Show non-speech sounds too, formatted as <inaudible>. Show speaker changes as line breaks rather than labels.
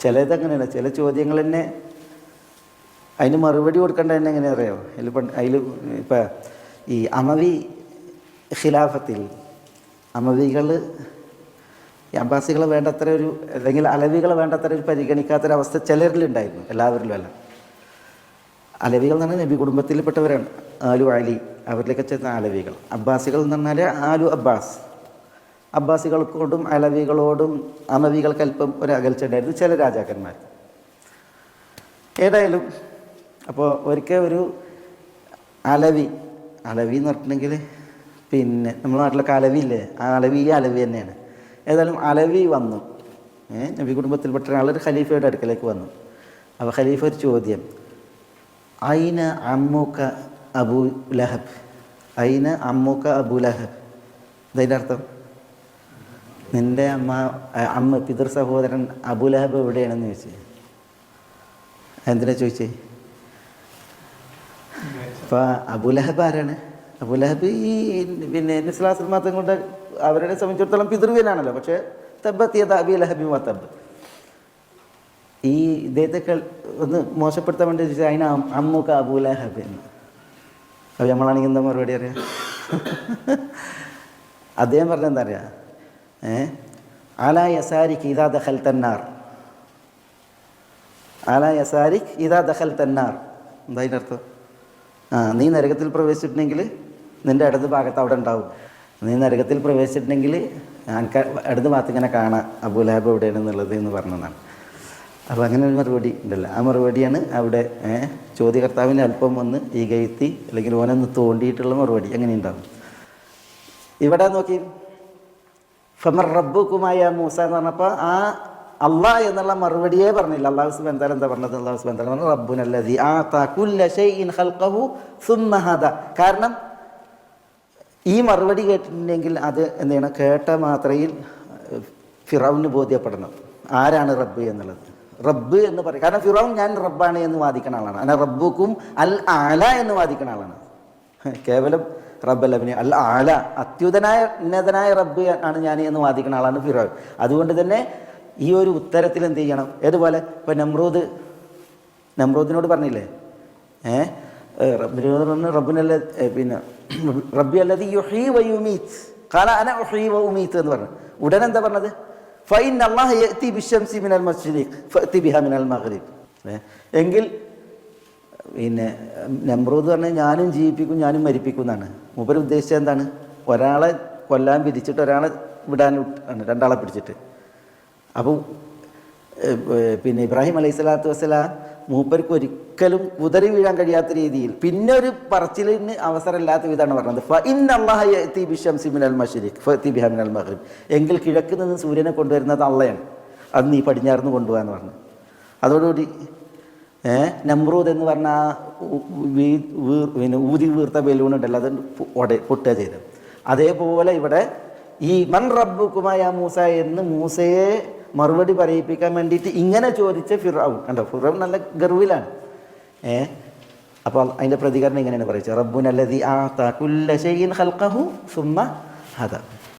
ചിലത് അങ്ങനെയാണ്. ചില ചോദ്യങ്ങൾ തന്നെ അതിന് മറുപടി കൊടുക്കേണ്ട തന്നെ എങ്ങനെ അറിയാമോ അതിൽ പണ്ട് അതിൽ ഇപ്പം ഈ അമവി ഖിലാഫത്തിൽ അമവികൾ അബ്ബാസികളെ വേണ്ടത്ര ഒരു അല്ലെങ്കിൽ അലവികളെ വേണ്ടത്ര ഒരു പരിഗണിക്കാത്തൊരവസ്ഥ ചിലരിലുണ്ടായിരുന്നു എല്ലാവരിലും അല്ല. അലവികൾ എന്ന് പറഞ്ഞാൽ നബി കുടുംബത്തിൽപ്പെട്ടവരാണ്. ആലു അലി അവരിലേക്ക് ചേർന്ന അലവികൾ. അബ്ബാസികൾ എന്ന് പറഞ്ഞാൽ ആലു അബ്ബാസ്. അബ്ബാസികൾക്കോടും അലവികളോടും അമവികൾക്ക് അല്പം ഒരു അകൽച്ച ഉണ്ടായിരുന്നു ചില രാജാക്കന്മാർ. ഏതായാലും അപ്പോൾ ഒരിക്കൽ ഒരു അലവി അലവി എന്ന് പറഞ്ഞിട്ടുണ്ടെങ്കിൽ പിന്നെ നമ്മുടെ നാട്ടിലൊക്കെ അലവി ഇല്ലേ? ആ അലവി ഈ അലവി തന്നെയാണ്. ഏതായാലും അലവി വന്നു. നബി കുടുംബത്തിൽപ്പെട്ട ഒരാളൊരു ഖലീഫയുടെ അടുക്കലേക്ക് വന്നു. അപ്പോൾ ഖലീഫ ഒരു ചോദ്യം ഐന അമ്മൂക്ക അബു ലഹബ്? ഐന അമ്മൂക്ക അബു ലഹബ്. അതിന്റെ അർത്ഥം? നിന്റെ അമ്മ അമ്മ പിതൃ സഹോദരൻ അബുലഹബ് എവിടെയാണെന്ന് ചോദിച്ചു? എന്തിനാ ചോദിച്ചേ? അപ്പോൾ അബുലഹബ് ആരാണ്? അബുലഹബ് ഈ പിന്നെ നിസ്ലാസിൽ മാത്രം കൊണ്ട് അവരെ സംബന്ധിച്ചിടത്തോളം പിതൃവിനാണല്ലോ പക്ഷേ തബ്ബത്തിയത് അബി ലഹബി മത്തബ് ഈ ഇദ്ദേഹത്തെ ഒന്ന് മോശപ്പെടുത്താൻ വേണ്ടി ചോദിച്ചാൽ അതിന് അമ്മുക്ക അബുലഹബ് എന്ന്. അപ്പോൾ നമ്മളാണെങ്കിൽ എന്താ മറുപടി അറിയാം? <laughs> അദ്ദേഹം പറഞ്ഞെന്താ അറിയാം? യസാരിക്ക് ഇതാ ദഹൽ തന്നാർ യസാരിക് ഇതാ ദഹൽ തന്നാർ എന്താ അതിന്റെ അർത്ഥം ആ നീ നരകത്തിൽ പ്രവേശിച്ചിട്ടുണ്ടെങ്കിൽ നിന്റെ ഇടത് ഭാഗത്ത് അവിടെ ഉണ്ടാവും. നീ നരകത്തിൽ പ്രവേശിച്ചിട്ടുണ്ടെങ്കിൽ എനിക്ക് ഇടത് ഭാഗത്ത് ഇങ്ങനെ കാണാം. അബുലാബ് എവിടെയാണ് എന്നുള്ളത് എന്ന് പറഞ്ഞതാണ്. അപ്പോൾ അങ്ങനെ ഒരു മറുപടി ഉണ്ടല്ലോ. ആ മറുപടിയാണ് അവിടെ ചോദ്യകർത്താവിന്റെ അല്പം ഒന്ന് ഈ കയത്തി അല്ലെങ്കിൽ ഓനൊന്ന് തോണ്ടിയിട്ടുള്ള മറുപടി. അങ്ങനെ ഉണ്ടാവും? ഇവിടെ നോക്കി. ഫമർ റബ്ബുക്കുമായ മൂസ എന്ന് പറഞ്ഞപ്പോൾ ആ അള്ളാ എന്നുള്ള മറുപടിയേ പറഞ്ഞില്ല. അള്ളാഹു സുബാൻ എന്താ പറഞ്ഞത്? അള്ളാഹു സുബാൻ പറഞ്ഞു റബ്ബുനല്ലതി ആ തകുല്ല ഹൽക്കഹു ഖൽഖഹു സുമ്മ ഹദ. കാരണം ഈ മറുപടി കേട്ടിട്ടുണ്ടെങ്കിൽ അത് എന്ത് ചെയ്യണം കേട്ട മാത്രയിൽ ഫിറൌന് ബോധ്യപ്പെടണം. ആരാണ് റബ്ബ് എന്നുള്ളത്? റബ്ബ് എന്ന് പറയും. കാരണം ഫിറൌൻ ഞാൻ റബ്ബാണ് എന്ന് വാദിക്കുന്ന ആളാണ്. അല്ല റബ്ബുക്കും അൽ ആല എന്ന് വാദിക്കുന്ന ആളാണ്. കേവലം റബ്ബല്ല പിന്നെ അൽ ആല അത്യുതനായ ഉന്നതനായ റബ്ബ് ആണ് ഞാൻ എന്ന് വാദിക്കുന്ന ആളാണ് ഫിറോൻ. അതുകൊണ്ട് തന്നെ ഈ ഒരു ഉത്തരത്തിൽ എന്ത് ചെയ്യണം? ഏതുപോലെ? ഇപ്പം നമ്രൂദ് നമ്രൂദിനോട് പറഞ്ഞില്ലേ? ഏ? റബ്ബിനോട് പറഞ്ഞു റബ്ബിനല്ല പിന്നെ റബ്ബി അല്ലത് യുഹീ വയുമീത്ത് അന ഉഹീ വ എന്ന് പറഞ്ഞു. ഉടനെ എന്താ പറഞ്ഞത്? ഫൈൻ അള്ളാഹ് ബിശ്ശംസി മിനൽ മസ്ജിദ് ബിഹാ മിനൽ മഗ്രിബ്. ഏ, എങ്കിൽ പിന്നെ നമ്രൂദ് പറഞ്ഞാൽ ഞാനും ജീവിപ്പിക്കും ഞാനും മരിപ്പിക്കും എന്നാണ് മൂപ്പര് ഉദ്ദേശിച്ചത് എന്താണ്? ഒരാളെ കൊല്ലാൻ വിധിച്ചിട്ട് ഒരാളെ വിടാൻ ആണ് രണ്ടാളെ പിടിച്ചിട്ട്. അപ്പോൾ പിന്നെ ഇബ്രാഹിം അലൈഹി സ്വലാത്തു വസ്സലാം മൂപ്പർക്ക് ഒരിക്കലും കുതറി വീഴാൻ കഴിയാത്ത രീതിയിൽ പിന്നെ ഒരു പറച്ചിലിന് അവസരമില്ലാത്ത വിധമാണ് പറഞ്ഞത്. മഗ്രിബ്. എങ്കിൽ കിഴക്ക് നിന്ന് സൂര്യനെ കൊണ്ടുവരുന്നത് അള്ളയാണ്. അത് നീ പടിഞ്ഞാറിന്ന് കൊണ്ടുപോകാന്ന് പറഞ്ഞു. അതോടുകൂടി നമ്രൂദ് എന്ന് പറഞ്ഞ ആ വീർ- പിന്നെ ഊതി വീർത്ത ബലൂൺ ഉണ്ടല്ലോ അത് ഒട പൊട്ടുക ചെയ്തത്. അതേപോലെ ഇവിടെ ഈ മൻ റബ്ബുക്കുമായ മൂസ എന്ന് മൂസയെ മറുപടി പറയിപ്പിക്കാൻ വേണ്ടിയിട്ട് ഇങ്ങനെ ചോദിച്ച ഫിറാവും കണ്ടോ? ഫിറാവ് നല്ല ഗർവിലാണ്. ഏ? അപ്പോൾ അതിന്റെ പ്രതികരണം ഇങ്ങനെയാണ് പറയുന്നത് റബ്ബുനല്ലതി ആ കുല്ല ഷൈഇൻ ഹൽക്കഹു സുമ്മ ഹദ.